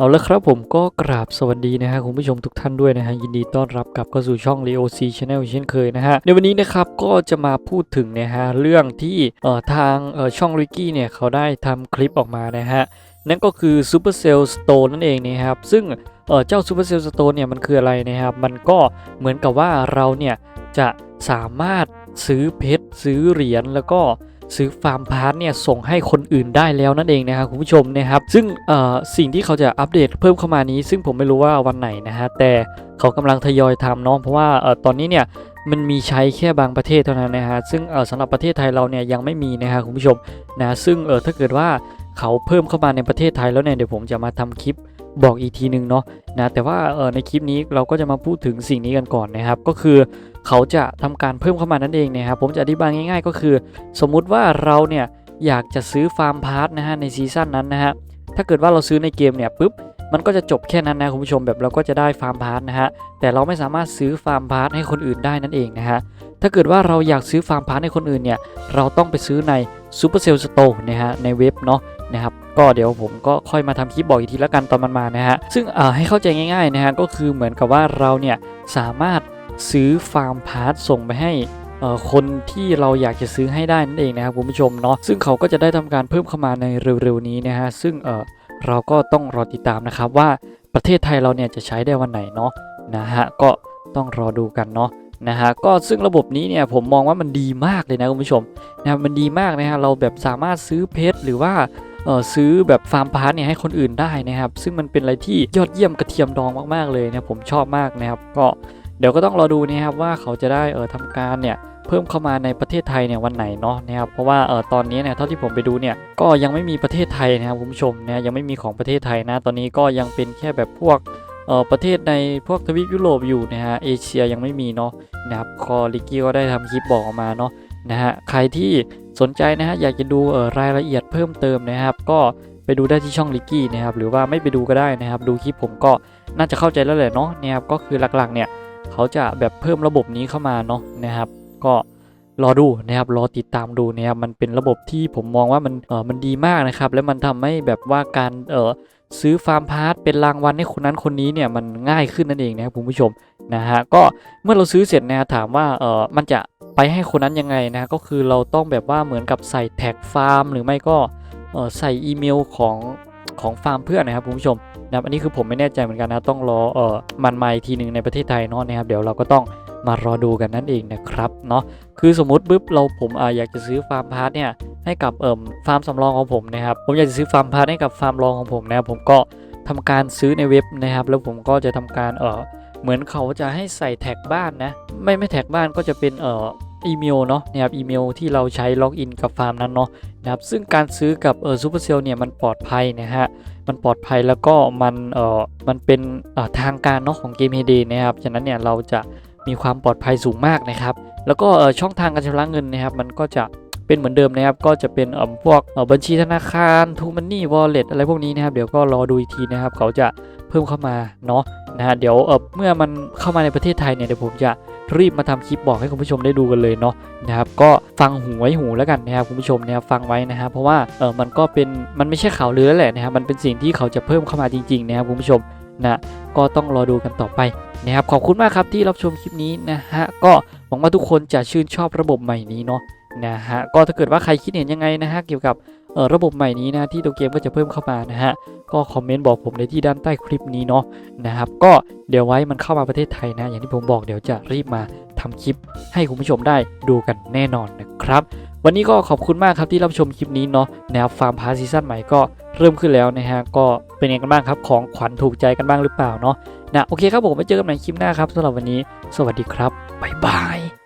เอาละครับผมก็กราบสวัสดีนะฮะคุณผู้ชมทุกท่านด้วยนะฮะยินดีต้อนรับกลับเข้าสู่ช่อง Leo C Channel เช่นเคยนะฮะในวันนี้นะครับก็จะมาพูดถึงนะฮะเรื่องที่เอ่อทางเอ่อช่องริกกี้เนี่ยเขาได้ทำคลิปออกมานะฮะนั่นก็คือ Supercell Store นั่นเองนะครับซึ่งเอ่อเจ้า Supercell Store เนี่ยมันคืออะไรนะครับมันก็เหมือนกับว่าเราเนี่ยจะสามารถซื้อเพชรซื้อเหรียญแล้วก็ ซื้อฟาร์มพาร์ทเนี่ยส่งให้คนอื่นได้แล้วนั่นเองนะครับคุณผู้ชมนะครับซึ่งสิ่งที่เขาจะอัปเดตเพิ่มเข้ามานี้ ซึ่งผมไม่รู้ว่าวันไหนนะฮะแต่เขากำลังทยอยทำเนาะเพราะว่าออตอนนี้เนี่ยมันมีใช้แค่บางประเทศเท่านั้นนะฮะซึ่งสำหรับประเทศไทยเราเนี่ยยังไม่มีนะฮะคุณผู้ชมนะซึ่งเออถ้าเกิดว่าเขาเพิ่มเข้ามาในประเทศไทยแล้วเนี่ยเดี๋ยวผมจะมาทำคลิป บอกอีกทีนึงเนาะนะแต่ว่าเออในคลิปนี้เราก็จะมาพูดถึงสิ่งนี้กันก่อนนะครับ ก็คือเขาจะทำการเพิ่มเข้ามานั่นเองนะครับผมจะอธิบายง่ายๆ ก็คือ สมมุติว่าเราเนี่ยอยากจะซื้อฟาร์มพาร์ทนะฮะในซีซั่นนั้นนะฮะถ้าเกิดว่าเราซื้อในเกมเนี่ยปุ๊บมันก็จะจบแค่นั้นนะคุณผู้ชมแบบเราก็จะได้ฟาร์มพาร์ทนะฮะแต่เราไม่สามารถซื้อฟาร์มพาร์ทให้คนอื่นได้นั่นเองนะฮะถ้าเกิดว่าเราอยากซื้อฟาร์มพาร์ทให้คนอื่นเนี่ยเราต้องไปซื้อใน Supercell Store นะฮะในเว็บเนาะนะครับ ก็เดี๋ยวผมก็ค่อยมาทำคลิปบอกอีกทีละกันตอนมันมานะฮะซึ่งเอ่อให้เข้าใจง่ายๆนะฮะก็คือเหมือนกับว่าเราเนี่ยสามารถซื้อฟาร์มพาร์ทส่งไปให้คนที่เราอยากจะซื้อให้ได้นั่นเองนะครับคุณผู้ชมเนาะซึ่งเขาก็จะได้ทำการเพิ่มเข้ามาในเร็วๆนี้นะฮะซึ่งเออเราก็ต้องรอติดตามนะครับว่าประเทศไทยเราเนี่ยจะใช้ได้วันไหนเนาะนะฮะก็ต้องรอดูกันเนาะนะฮะก็ซึ่งระบบนี้เนี่ยผมมองว่ามันดีมากเลยนะคุณผู้ชมนะมันดีมากนะฮะเราแบบสามารถซื้อเพชรหรือว่า ซื้อแบบฟาร์มพาร์ทเนี่ยให้คนอื่นได้นะครับ ซึ่งมันเป็นอะไรที่ยอดเยี่ยมกระเทียมดองมากๆเลยนะผมชอบมากนะครับ ก็เดี๋ยวก็ต้องรอดูนะครับว่าเขาจะได้เออทำการเนี่ยเพิ่มเข้ามาในประเทศไทยเนี่ยวันไหนเนาะนะครับเพราะว่าเออตอนนี้เนี่ยเท่าที่ผมไปดูเนี่ยก็ยังไม่มีประเทศไทยนะครับคุณผู้ชมนะยังไม่มีของประเทศไทยนะ ตอนนี้ก็ยังเป็นแค่แบบพวกเออประเทศในพวกทวีปยุโรปอยู่นะฮะเอเชียยังไม่มีเนาะนะครับคอลิกกี้ก็ได้ทำคลิปบอกออกมาเนาะ นะฮะใครที่สนใจนะฮะอยากจะดูรายละเอียดเพิ่มเติมนะครับ ก็ไปดูได้ที่ช่องลิกกี้นะครับหรือว่าไม่ไปดูก็ได้นะครับ ดูคลิปผมก็น่าจะเข้าใจแล้วแหละเนาะนะครับก็คือหลักๆเนี่ยเขาจะแบบเพิ่มระบบนี้เข้ามาเนาะนะครับ ก็รอดูนะครับรอติดตามดูนะครับมันเป็นระบบที่ผมมองว่ามันเออมันดีมากนะครับ แล้วมันทำให้แบบว่าการเออซื้อฟาร์มพาร์ทเป็นรางวัลให้คนนั้นคนนี้เนี่ยมันง่ายขึ้นนั่นเองนะครับคุณผู้ชมนะฮะก็เมื่อเราซื้อเสร็จนะถามว่าเออมันจะ ไปให้คนนั้นยังไงนะก็คือเราต้องแบบว่าเหมือนกับใส่แท็กฟาร์ม หรือไม่ก็ใส่อีเมลของของฟาร์มเพื่อนนะครับคุณผู้ชมนะครับอันนี้คือผมไม่แน่ใจเหมือนกันนะต้องรอเออมันมาอีกทีหนึ่งในประเทศไทยเนาะนะครับเดี๋ยวเราก็ต้องมารอดูกันนั่นเองนะครับเนาะคือสมมติปุ๊บเราผมออยากจะซื้อฟาร์มพาร์ทเนี่ยให้กับเอ่มฟาร์มสำรองของผมนะครับผมอยากจะซื้อฟาร์มพาร์ทให้กับฟาร์มรองของผมนะครับผมก็ทำการซื้อในเว็บนะครับ แล้วผมก็จะทำการเออเหมือนเขาจะให้ใส่แท็กบ้านนะไม่ไม่แท็กบ้านก็จะเป็นเออ อีเมลเนาะนะครับอีเมลที่เราใช้ล็อกอินกับฟาร์มนั้นเนาะนะครับซึ่งการซื้อกับเออซูเปอร์เซลเนี่ยมันปลอดภัยนะฮะมันปลอดภัยแล้วก็มันเออมันเป็นเออทางการเนาะของเกมเฮเดนะครับฉะนั้นเนี่ยเราจะมีความปลอดภัยสูงมากนะครับ แล้วก็เออช่องทางการชำระเงินนะครับ มันก็จะเป็นเหมือนเดิมนะครับ ก็จะเป็นเอ่อพวกเออบัญชีธนาคารทูมันนี่วอลเล็ตอะไรพวกนี้นะครับ เดี๋ยวก็รอดูอีกทีนะครับ เขาจะเพิ่มเข้ามาเนาะนะฮะเดี๋ยวเออเมื่อมันเข้ามาในประเทศไทยเนี่ยเดี๋ยวผมจะ รีบมาทำคลิปบอกให้คุณผู้ชมได้ดูกันเลยเนาะนะครับก็ฟังหูไว้หูแล้วกันนะครับคุณผู้ชมนะครับฟังไว้นะครับเพราะว่าเออมันก็เป็นมันไม่ใช่ข่าวลือแล้วแหละนะครับมันเป็นสิ่งที่เขาจะเพิ่มเข้ามาจริงๆนะครับคุณผู้ชมนะก็ต้องรอดูกันต่อไปนะครับขอบคุณมากครับที่รับชมคลิปนี้นะฮะก็หวังว่าทุกคนจะชื่นชอบระบบใหม่นี้เนาะนะฮะก็ถ้าเกิดว่าใครคิดเห็นยังไงนะฮะเกี่ยวกับเออระบบใหม่นี้นะที่ตัวเกมก็จะเพิ่มเข้ามานะฮะ ก็คอมเมนต์บอกผมในที่ด้านใต้คลิปนี้เนาะนะครับ ก็เดี๋ยวไว้มันเข้ามาประเทศไทยนะ อย่างที่ผมบอกเดี๋ยวจะรีบมาทำคลิปให้คุณผู้ชมได้ดูกันแน่นอนนะครับ วันนี้ก็ขอบคุณมากครับที่รับชมคลิปนี้เนาะแนวฟาร์มพาซีซั่นใหม่ก็เริ่มขึ้นแล้วนะฮะก็เป็นยังไงกันบ้างครับของขวัญถูกใจกันบ้างหรือเปล่าเนาะนะโอเคครับผมไปเจอกันใหม่คลิปหน้าครับสำหรับวันนี้ สวัสดีครับบ๊ายบาย